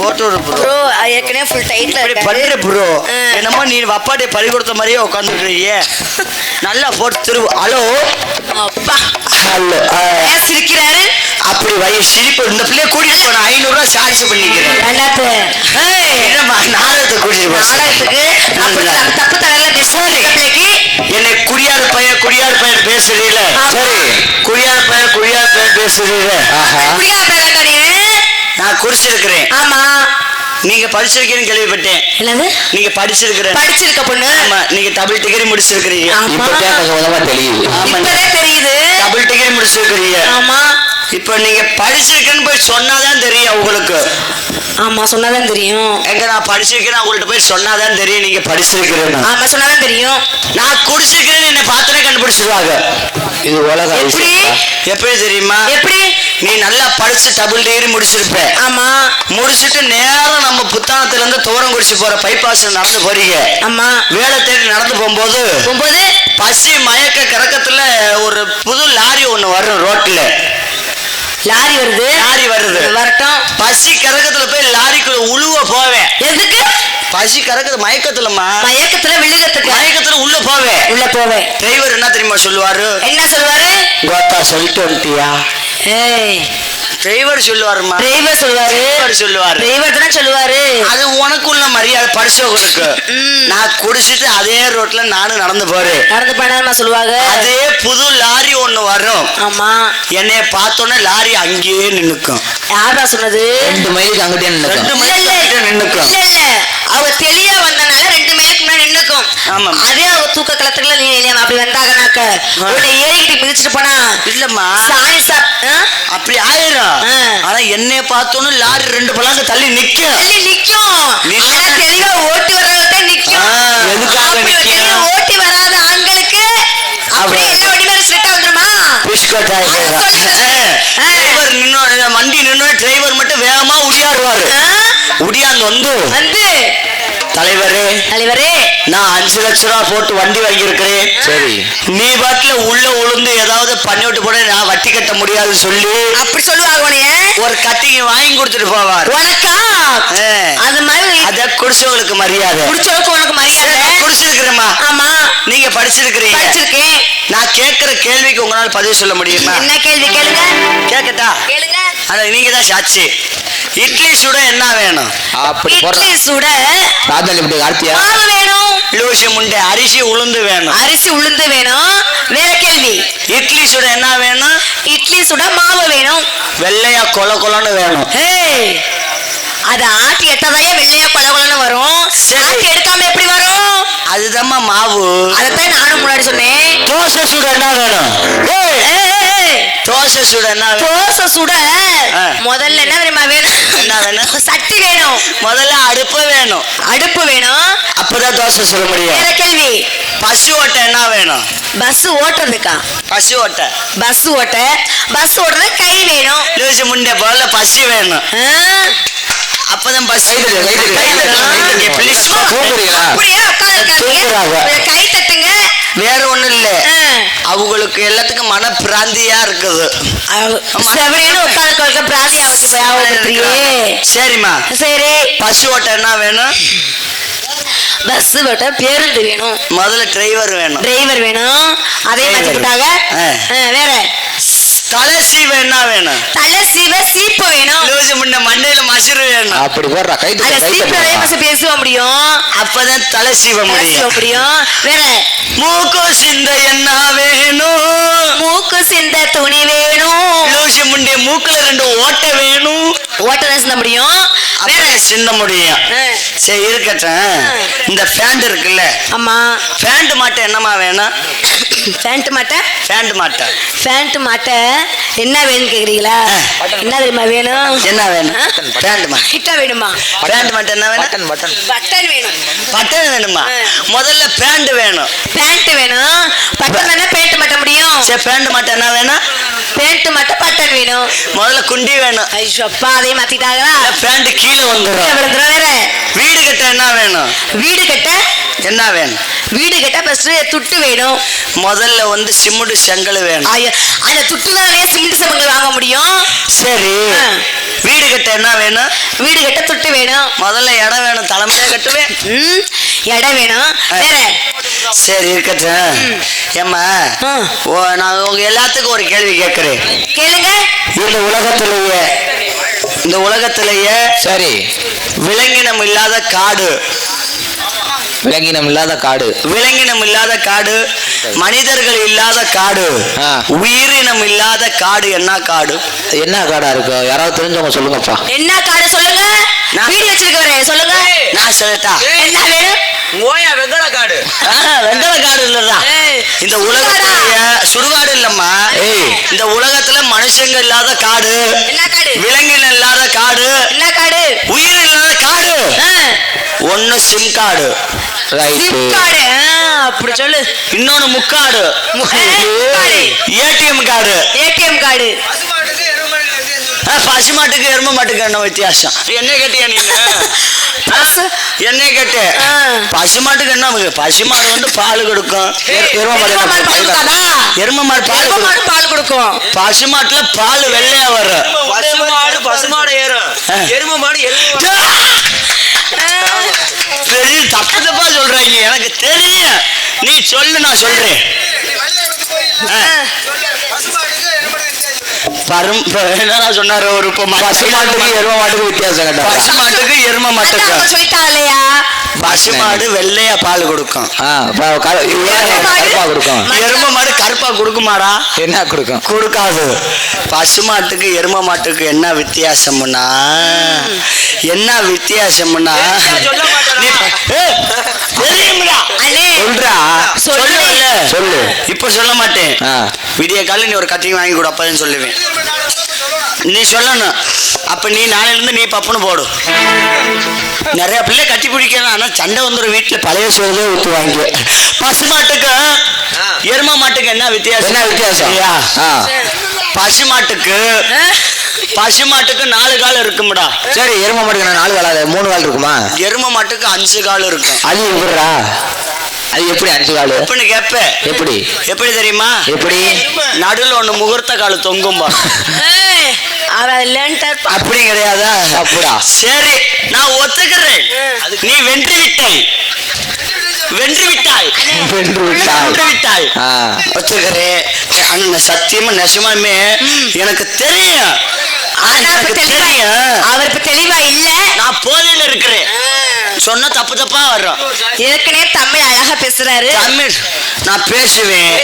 போட்டு ஒரு ப்ரோ ஏற்கனவே ஃபுல் டைட்ல இப்படி பண்ற ப்ரோ. என்னமோ நீ வப்பாட்டை பறி கொடுத்த மாதிரியே உட்காந்துருக்கீங்க நல்லா போட்டு திரு ஹலோ அப்பா. ஹலோ சிரிக்கிறாரு? அப்படி வை சிரிப்பு. இந்த பிள்ளைய கூட்டிட்டு போன ஐநூறுரூவா சார்ஜ் பண்ணிக்கிறேன். என்னம்மா நாடகத்தை கூட்டிட்டு போ நாடகத்துக்கு அப்படி தப்பு பேசுறது பிள்ளைக்கு. என்னை குடியார் பையன் குடியார் பையன் பேசுறீல. சரி குடியார் பையன் குடியார் பையன் பேசுறீல குடியா பேராண்டா நீ நான் குறிச்சிருக்கிறேன். ஆமா. நீங்க படிச்சிருக்கீங்கன்னு கேள்விப்பட்டேன். என்னது? நீங்க படிச்சிருக்கிறேன். படிச்சிருக்க பொண்ணு? ஆமா நீங்க டபுள் டிகிரி முடிச்சிருக்கிறீங்க. ஆமா. முதல்ல தெரியுது. ஆமா இப்பவே தெரியுது. டபுள் டிகிரி முடிச்சிருக்கிறீங்க. இப்போ நீங்க படிச்சிருக்கேன்னு போய் சொன்னாதான் தெரியும் உங்களுக்கு. ஆமா சொன்னாதான் தெரியும். எங்க நான் படிச்சிருக்கேன் உங்கள்ட்ட போய் சொன்னாதான் தெரியும் நீங்க படிச்சிருக்கிறேன்னு. ஆமா சொன்னாதான் தெரியும். நான் குடிச்சிருக்கிறேன்னு என்ன பார்த்தனே கண்டுபிடிச்சிருவாங்க. இது உலக எப்படி? எப்படி தெரியுமா? எப்படி? நீ நல்லா படிச்சு டபுள் டிகிரி முடிச்சிருப்ப. ஆமா. முடிச்சிட்டு நேரம் நம்ம புத்தானத்துல இருந்து துவரம் குடிச்சு போற பைபாஸ்ல நடந்து போறீங்க. ஆமா. வேலை தேடி நடந்து போகும்போது ஒன்பது பசி மயக்க கறக்கத்துல ஒரு புது லாரி ஒண்ணு வரும் ரோட்ல லாரி வருது. லாரி வருது. வரட்டும். பசி கறக்கத்துல போய் லாரிக்குள்ள உழுவ போவேன் எதுக்கு? பசி கறக்குது மயக்கத்துலமா மயக்கத்துல விழுகத்துக்கு மயக்கத்துல உள்ள போவேன் உள்ள போவேன் டிரைவர் என்ன தெரியுமா சொல்லுவாரு? என்ன சொல்லுவாரு? கோத்தா சொல்லிட்டு வந்துட்டியா? ஏய் டிரைவர் சொல்லுவாருமா? டிரைவர் சொல்லுவாரு. டிரைவர் சொல்லுவாரு. டிரைவர் தானே சொல்லுவாரு. அது உனக்குள்ள மரியாதை ம். நான் குடிச்சிட்டு அதே ரோட்ல நானும் நடந்து போறேன். நடந்து போனா சொல்லுவாங்க? அதே புது லாரி ஒண்ணு வரும். ஆமா. என்னைய பார்த்தோன்னே லாரி அங்கேயே நின்னுக்கும். யாரா சொன்னது? ரெண்டு மைலுக்கு அங்கிட்டே ரெண்டு நினைக்கும் இல்ல மைல் இல்ல. கிட்ட நின்னுக்கும். இல்ல இல்ல. அவ தெளிவா வந்தனால ரெண்டு மேலுக்கு அதே அவ தூக்க கலத்துக்குள்ள நீ நீ அப்படி வந்தாங்கனாக்க உன்னை ஏறிக்கிட்டு மிதிச்சிட்டு போனா இல்லம்மா. சாப் ஆ? அப்படி ஆயிரும். ஆனா என்னைய பார்த்தோன்னு லாரி ரெண்டு பழங்க தள்ளி நிக்கும். தள்ளி நிக்கும். ஆனா தெளிவா ஓட்டி வர்றவங்க தான் நிக்கும். எதுக்காக அப்படி ஓட்டி வராத ஆண்களுக்கு அப்படியே அப்ப- எல்லா வண்டியும் ஸ்ட்ரிக்டா வந்துருமா? பிஸ்கட் அது சொல்லு. ஆ. டிரைவர் நின்னு வண்டி நின்னு டிரைவர் மட்டும் வேகமா உடியாடுவாரு. ஆ? உடியாந்து வந்து வந்து தலைவரே தலைவரே. நான் அஞ்சு லட்ச ரூபா போட்டு வண்டி வாங்கியிருக்கிறேன். சரி. நீ பாட்டுல உள்ள உளுந்து ஏதாவது பண்ணி விட்டு போட நான் வட்டி கட்ட முடியாது சொல்லி. அப்படி சொல்லுவாங்க உனைய ஒரு கட்டிங்க வாங்கி கொடுத்துட்டு போவார். உனக்கா? ஆ. அது மாதிரி அத குடிச்சவங்களுக்கு மரியாதை. குடிச்சவளுக்கு உனக்கு மரியாதை. குடிச்சிருக்கிறேம்மா ஆமா. நீங்க படிச்சிருக்கிறீங்க. படிச்சிருக்கேன். நான் கேட்கிற கேள்விக்கு உங்களால பதில் சொல்ல முடியுமா? என்ன கேள்வி கேளுங்க. கேட்கட்டா? கேளுங்க அத நீங்க தான் சாட்சி. இட்லி சுட என்ன வேணும்? அப்படி இட்லி சுட ராஜா இப்படி கார்த்தியா மாவு வேணும். லூசி முண்டை அரிசி உளுந்து வேணும். அரிசி உளுந்து வேணும். வேற கேள்வி. இட்லி சுட என்ன வேணும்? இட்லி சுட மாவு வேணும். வெள்ளையா கொல கொலன்னு வேணும். ஏய் அது ஆட்டி எட்டதையே வெள்ளையா கொலகொலன்னு வரும்? சரி. ஆட்டி எடுக்காம எப்படி வரும்? அதுதாம்மா மாவு. அதைத்தான் நானும் முன்னாடி சொன்னேன். தோசை சுட என்ன வேணும்? ஏய். தோசை சுட என்ன? தோசை சுட. முதல்ல என்ன தெரியுமா வேணும்? என்ன வேணும்? சட்டி வேணும். முதல்ல அடுப்பு வேணும். அடுப்பு வேணும். அப்பதான் தோசை சுட முடியும். வேற கேள்வி. பசு ஓட்டை என்ன வேணும்? பஸ் ஓட்டுறதுக்கா பசு ஓட்டை. பஸ் ஓட்ட. பஸ் ஓட்டுறது கை வேணும். லூசி முண்டை போல பசி வேணும்? அப்பதான் பஸ் கை தட்டுங்க. வேற ஒண்ணும் இல்ல. அவங்களுக்கு எல்லாத்துக்கும் மன பிராந்தியா இருக்குது செவனேன்னு உட்கார்ந்து பிராந்தி அவனுக்கு ஞாபகப்படுத்துறியே சரிம்மா. சரி. பசு ஓட்டை என்ன வேணும்? பஸ் ஓட்ட பேருந்து வேணும். முதல்ல டிரைவர் வேணும். டிரைவர் வேணும். அதே Driver. மாத்தி விட்டாங்க ஆ. ஆ, வேற. தலை சீவ என்ன வேணும்? தலை சீவ சீப்பு வேணும். முன்ன மண்டையில மசுறு வேணும். அப்படி போடுறா கை சீப்பு அதே தட்டு. மாச பேச முடியும். அப்பதான் தலை சீவ முடியும். முடியும். வேற? மூக்கு சிந்த என்ன வேணும். மூக்கு சிந்த துணி வேணும். லூசி முண்டை மூக்குல ரெண்டு ஓட்டை வேணும். ஓட்ட சிந்த முடியும். வேற? சிந்த முடியும். சரி இருக்கட்டும். இந்த ஃபேண்ட் இருக்குல்ல? ஆமா. ஃபேண்ட் மாட்டை என்னமா வேணும்? பேண்ட் மாட்ட? ஃபேண்ட் மாட்டை. பேண்ட் மாட்ட. என்ன வேணும் கேக்குறீங்களா? என்ன தெரியுமா வேணும்? என்ன வேணும்? ஆ? ஃபேண்ட் மாட்டை. வேணுமா? பேண்ட் மட்டும் என்ன வேணும்? Button button. பட்டன் வேணும். பட்டன் வேணுமா. முதல்ல பேண்ட் வேணும். பேண்ட் வேணும். பட்டன் தானே பேண்ட் மாட்ட முடியும். சரி பேண்ட் மட்டும் என்ன வேணும்? பேண்ட் மாட்ட பட்டன் வேணும். முதல்ல குண்டி வேணும். ஐயோ அப்பா அதே மாத்திட்டாங்களா? பேண்ட் கீழே வந்துடும் வீடு கட்ட என்ன வேணும்? வீடு கட்ட என்ன வேணும்? வீடு கட்ட ஃபர்ஸ்ட் துட்டு வேணும். முதல்ல வந்து சிமுடு செங்கல் வேணும். ஐயோ அந்த துட்டுனாலே சிமெண்ட் சமங்கள் வாங்க முடியும். சரி. வீடு கட்ட என்ன வேணும்? வீடு கட்ட தொட்டு வேணும். முதல்ல இடம் வேணும். தலைமையில கட்டுவேன். ம் இடம் வேணும். வேற? சரி இருக்கட்டும். ஏம்மா. ஓ நான் உங்க எல்லாத்துக்கும் ஒரு கேள்வி கேட்கிறேன். கேளுங்க. இந்த உலகத்திலேயே இந்த உலகத்திலேயே சரி. விலங்கினம் இல்லாத காடு. விலங்கினம் இல்லாத காடு. விலங்கினம் இல்லாத காடு மனிதர்கள் இல்லாத காடு. உயிரினம் இல்லாத காடு என்ன காடு? என்ன காடா இருக்கு? யாராவது தெரிஞ்சவங்க சொல்லுங்கப்பா. என்ன காடு சொல்லுங்க? நான் வீடு வச்சிருக்கவரே சொல்லுங்க. நான் சொல்லட்டா என்ன வேணும் ஓயா வெங்கட காடு. வெங்கல காடு இல்லடா. இந்த உலகத்திலேயே சுடுகாடு இல்லம்மா. ஏய். இந்த உலகத்துல மனுஷங்க இல்லாத காடு. என்ன காடு? விலங்கினம் இல்லாத காடு என்ன காடு உயிர் இல்லாத காடு ஆ, ஒன்னு சிம் ரைட்டு ஆ, அப்படி சொல்லு. இன்னொன்னு முக்காடு. ஏடிஎம் கார்டு ஏடிஎம் கார்டு ஆ, பசு மாட்டுக்கு எரும மாட்டுக்கு என்ன வித்தியாசம்? என்ன கேட்டியா நீங்க? என்ன கேட்டு. ஆ. பசு மாட்டுக்கு என்ன இருக்கு? பசு மாடு வந்து பால் கொடுக்கும். எரு- எரும மாடு எரும மாடு பால் பால் கொடுக்கும். மாடு பால் கொடுக்கும். பசு மாட்டுல பால் வெள்ளையா வரும் பசுமாடு பசுமாடு ஏறும். ஆ. எரும மாடு எரும மாடு பெரிய தப்பு தப்பா சொல்றாங்க எனக்கு தெரியும். நீ சொல்லு நான் சொல்றேன். பரும் என்னடா சொன்னாரு? ஒரு இப்போ பசு மாட்டுக்கு எரும மாட்டுக்கு வித்தியாசம் கேட்டா. பசு மாட்டுக்கு எரும மாட்டுக்கு அவங்க சொல்லிட்டாங்க இல்லையா பசு மாடு வெள்ளையா பால் கொடுக்கும். கருப்பா கொடுக்கும்? எரும மாடு கருப்பா கொடுக்குமாடா? என்ன கொடுக்கும்? கொடுக்காது. பசு மாட்டுக்கு எரும மாட்டுக்கு என்ன வித்தியாசம்னா என்ன வித்தியாசம்னா சொல்றா. சொல்லு. சொல்லு. சொல்லு இப்ப சொல்ல மாட்டேன். விடிய காலைல நீ ஒரு கட்டிங் வாங்கி கொடு அப்பதான் சொல்லுவேன். நீ சொல்லணும். அப்ப நீ நாளையில இருந்து நீ பப்புன்னு போடு. நிறைய பிள்ளை கட்டி பிடிக்கணும் ஆனா சண்டை வந்துடும் வீட்டுல பழைய சோறுதே ஊத்துவாங்க. பசு மாட்டுக்கு எரும மாட்டுக்கு என்ன வித்தியாசம்? என்ன வித்தியாசம்? ஐயா, ஆ பசு மாட்டுக்கு பசு மாட்டுக்கு நாலு கால் இருக்கும்டா. சரி எரும மாட்டுக்கு நாலு கால்? மூணு கால் இருக்குமா? எரும மாட்டுக்கு அஞ்சு கால் இருக்கும். அது எப்படிடா அது எப்படி அஞ்சு கால்? எப்படின்னு கேப்ப. எப்படி? எப்படி தெரியுமா? எப்படி? நடுவில் ஒண்ணு முகூர்த்த கால் தொங்கும்பா அப்படி கிடையாதா? அப்படியா? சரி நான் ஒத்துக்கிறேன். அதுக்கு நீ வென்று விட்டாய் வென்று விட்டாய் வென்று விட்டாய். வென்று விட்டாய் ஆ. ஒத்துக்கிறேன் அண்ணன் சத்தியமா நெசமாமே எனக்கு தெரியும். அவர் இப்ப தெளிவா இல்ல. நான் போதையில இருக்கிறேன். சொன்னா தப்பு தப்பா வர்றோம். ஏற்கனவே தமிழ் அழகா பேசுறாரு. தமிழ் நான் பேசுவேன்.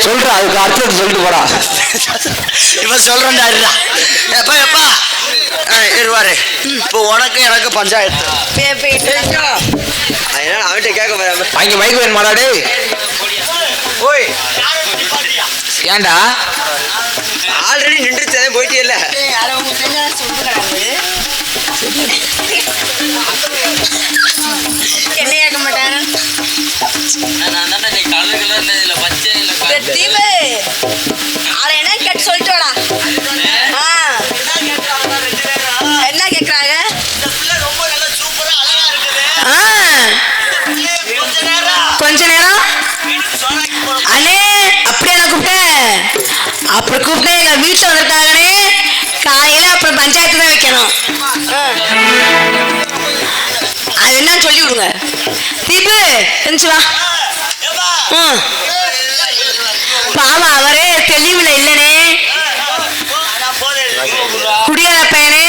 சொல்றா. அதுக்கு அர்த்தம் சொல்லிட்டு போடா. இவன் சொல்றேன்டா இருடா. எப்பா எப்பா இருவாரு இப்போ உனக்கு எனக்கு பஞ்சாயத்து. அதனால அவன்கிட்ட கேட்க போறாம அங்க மைக் வேணுமாடா டேய். ஓய். ஏன்டா? ஆல்ரெடி நின்றுச்சு போயிட்டே இல்ல என்ன கேட்க மாட்டாங்க தீபு. அவளை அப்புறம் கூப்பிட்டேன் எங்க வீட்டுல வந்திருக்காங்கண்ணே காலையில அப்புறம் பஞ்சாயத்து தான் வைக்கணும். அது என்னன்னு சொல்லி விடுங்க. தீபு இருந்துச்சு வா. ம். பாவம் அவரே தெளிவுல இல்லனே. குடியார பையனே.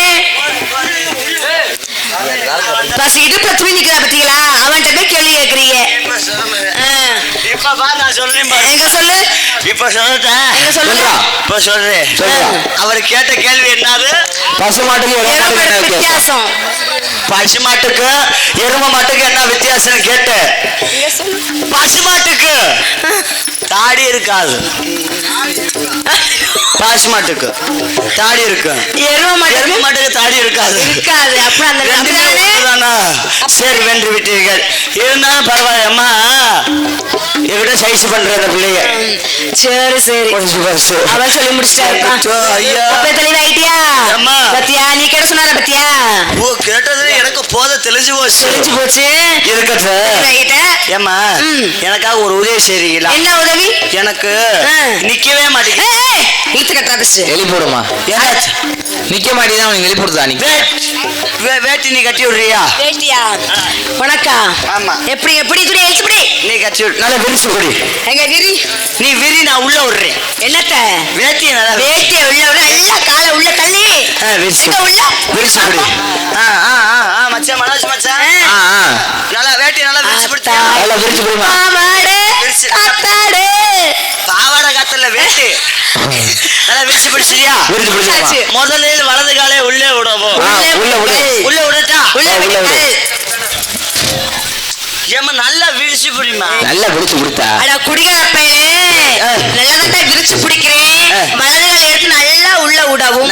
பஸ் இடுப்புல துணி நிக்கிறா பத்தீங்களா? அவன்கிட்ட போய் கேள்வி கேட்கறீங்க இப்ப பாரு நான் சொல்றேன் பாரு. எங்க சொல்லு. இப்ப சொல்லட்டேன் எங்க சொல்லுங்க. இப்ப சொல்றேன் சொல்றா. அவர் கேட்ட கேள்வி என்னது? பசு மாட்டுக்கு எரும மாட்டுக்கு வித்தியாசம்? வித்தியாசம். பசு மாட்டுக்கு எரும மாட்டுக்கு என்ன வித்தியாசம் கேட்டேன். எங்க சொல்லு. பசு மாட்டுக்கு. தாடி இருக்காது. பசு மாட்டுக்கு. தாடி இருக்கு. எரும மாட்டுக்கு? மாட்டுக்கு தாடி இருக்காது. இருக்காது. அப்புறம் அந்த? ஒண்ணுதானா? சரி வென்று விட்டீர்கள். இருந்தாலும் பரவாயில்ல அம்மா. என்கிட்ட சைஸ் பண்ற அந்த பிள்ளைய. சரி சரி. அவன் சொல்லி முடிச்சிட்டாருப்பா அச்சோ, ஐயா. அப்ப தெளிவாயிட்டியா அம்மா. பத்தியா? நீ கேட்ட சொன்னார பத்தியா? ஓ கேட்டது எனக்கு போத தெளிஞ்சு போச்சு. தெரிஞ்சு போச்சு? இருக்கட்டும். தெளிவாயிட்ட ஏம்மா ம். எனக்காக ஒரு உதவி செய்றீங்களா? என்ன உதவி? எனக்கு. நிக்கவே மாட்டேங்குது. ஏய், ஏய், இழுத்து கட்டா பேசு எலி போடுமா? என்னாச்சு? நிக்க மாட்டேதான் வே- வே- வேட்டி நீ கட்டி விடுறியா? வேட்டியா? உனக்கா? ஆமா. எப்படி எப்படி துணி எப்படி நீ கட்டி விடு. நல்லா விரிச்சு கொடி. எங்க விரி? நீ விரி நான் உள்ள விடுறேன். என்னத்த? வேட்டியை நல்லா வேட்டிய உள்ள விட நல்லா காலை உள்ள தள்ளி. விரிச்சு எங்க உள்ள. விரிச்சு கொடி. ஆ ஆ ஆ ஆ மச்சான் மனோஜ் மச்சான். ஆ. ஆ நல்லா வேட்டி நல்லா விரிச்சு விரிச்சு விரிச்சு. வேட்டி நல்லா விரிச்சு பிடிச்சியா விரிச்சு. பிடிச்சிருமா முதலில் வலது காலை உள்ளே விடவும். உள்ள விடு. உள்ள விடட்டா? உள்ள விடு. ஏமா நல்லா விரிச்சு பிடிமா நல்லா விரிச்சு பிடித்தா அட நல்லா தான் விரிச்சு பிடிக்கிறேன். வலதுகளை எடுத்து நல்லா உள்ள விடவும்.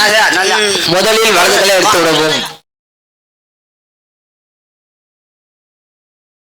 முதலில் வலதுகளை எடுத்து விடவும்.